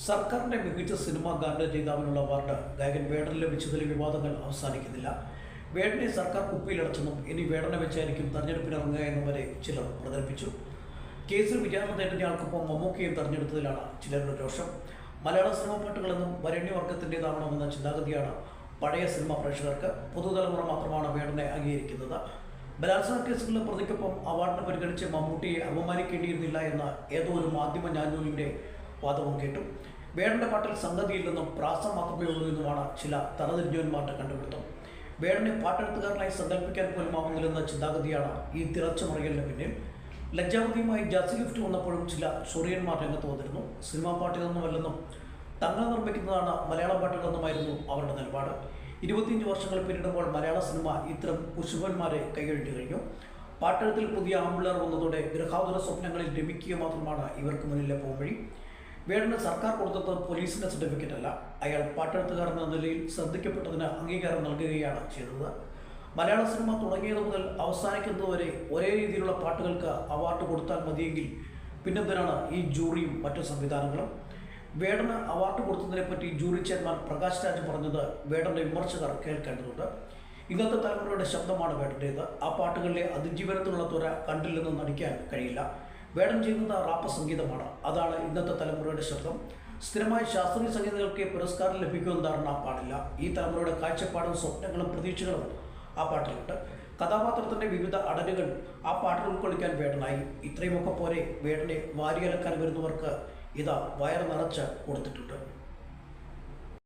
സർക്കാരിന്റെ മികച്ച സിനിമാ ഗാന ജേതാവിനുള്ള അവാർഡ് ഗായകൻ വേടന് ലഭിച്ചതിലെ വിവാദങ്ങൾ അവസാനിക്കുന്നില്ല. വേടനെ സർക്കാർ കുപ്പിയിലടച്ചെന്നും ഇനി വേടനെ വെച്ചായിരിക്കും തെരഞ്ഞെടുപ്പിനിറങ്ങുക എന്നും വരെ ചിലർ പ്രചരിപ്പിച്ചു. കേസിൽ വിചാരണ നേരിട്ടയാൾക്കൊപ്പം മമ്മൂക്കയും തെരഞ്ഞെടുത്തതിലാണ് ചിലരുടെ രോഷം. മലയാള സിനിമാ പാട്ടുകളെന്നും വരണ്യവർഗത്തിന്റെതാവണമെന്ന ചിന്താഗതിയാണ് പഴയ സിനിമാ പ്രേക്ഷകർക്ക്. പുതുതലമുറ മാത്രമാണ് വേടനെ അംഗീകരിക്കുന്നത്. ബലാത്സംഗ കേസുകളിലെ പ്രതിക്കൊപ്പം അവാർഡിനെ പരിഗണിച്ച് മമ്മൂട്ടിയെ അപമാനിക്കേണ്ടിയിരുന്നില്ല എന്ന ഏതോ ഒരു മാധ്യമ ഞാനൂലിന്റെ വാദവും കേട്ടു. വേടന്റെ പാട്ടിൽ സംഗതിയില്ലെന്നും പ്രാസം മാത്രമേ ഉള്ളൂ എന്നുമാണ് ചില തറതിരിഞ്ഞവന്മാരുടെ കണ്ടുപിടുത്തം. വേടനെ പാട്ടെഴുത്തുകാരനായി സങ്കല്പിക്കാൻ പോലും ആവുന്നില്ലെന്ന ചിന്താഗതിയാണ് ഈ തിളച്ചു തിളച്ചുമറിയലിന് പിന്നിൽ. ലജ്ജാവതിയുമായി ജാസി ഗിഫ്റ്റ് വന്നപ്പോഴും ചില ചൊറിയന്മാർ രംഗത്ത് വന്നിരുന്നു. സിനിമാ പാട്ടുകളൊന്നുമല്ലെന്നും തങ്ങൾ നിർമ്മിക്കുന്നതാണ് മലയാളം പാട്ടുകളെന്നുമായിരുന്നു അവരുടെ നിലപാട്. ഇരുപത്തിയഞ്ച് വർഷങ്ങൾ പിന്നിടുമ്പോൾ മലയാള സിനിമ ഇത്തരം കുശുഭന്മാരെ കൈകഴിഞ്ഞു കഴിഞ്ഞു. പാട്ടെഴുത്തിൽ പുതിയ ആമ്പിളർ വന്നതോടെ ഗൃഹാതുര സ്വപ്നങ്ങളിൽ രമിക്കുക മാത്രമാണ് ഇവർക്ക് മുന്നിലെ പോംവഴി. വേടന് സർക്കാർ കൊടുത്തത് പോലീസിന്റെ സർട്ടിഫിക്കറ്റ് അല്ല. അയാൾ പാട്ടെഴുത്തുകാരൻ എന്ന നിലയിൽ ശ്രദ്ധിക്കപ്പെട്ടതിന് അംഗീകാരം നൽകുകയാണ് ചെയ്തത്. മലയാള സിനിമ തുടങ്ങിയത് മുതൽ അവസാനിക്കുന്നതുവരെ ഒരേ രീതിയിലുള്ള പാട്ടുകൾക്ക് അവാർഡ് കൊടുത്താൽ മതിയെങ്കിൽ പിന്നെന്തിനാണ് ഈ ജൂറിയും മറ്റു സംവിധാനങ്ങളും? വേടന് അവാർഡ് കൊടുത്തതിനെ പറ്റി ജൂറി ചെയർമാൻ പ്രകാശ് രാജ് പറഞ്ഞത് വേടന്റെ വിമർശകർ കേൾക്കേണ്ടതുണ്ട്. ഇന്നത്തെ തലമുറയുടെ ശബ്ദമാണ് വേടന്റേത് ആ പാട്ടുകളിലെ അതിജീവനത്തിനുള്ള തുര കണ്ടില്ലെന്ന് നടിക്കാൻ കഴിയില്ല. വേടൻ ചെയ്യുന്നത് റാപ്പ സംഗീതമാണ്. അതാണ് ഇന്നത്തെ തലമുറയുടെ ശബ്ദം സ്ഥിരമായി ശാസ്ത്രീയ സംഗീതങ്ങൾക്ക് പുരസ്കാരം ലഭിക്കുമെന്ന് ധാരണ ആ പാടില്ല. ഈ തലമുറയുടെ കാഴ്ചപ്പാടും സ്വപ്നങ്ങളും പ്രതീക്ഷകളും ആ പാട്ടിലുണ്ട്. കഥാപാത്രത്തിന്റെ വിവിധ അടലുകൾ ആ പാട്ടിൽ ഉൾക്കൊള്ളിക്കാൻ വേടനായി. ഇത്രയുമൊക്കെ പോലെ വേടനെ വാരിയലക്കാൻ വരുന്നവർക്ക് ഇതാ വയർ നിറച്ച് കൊടുത്തിട്ടുണ്ട്.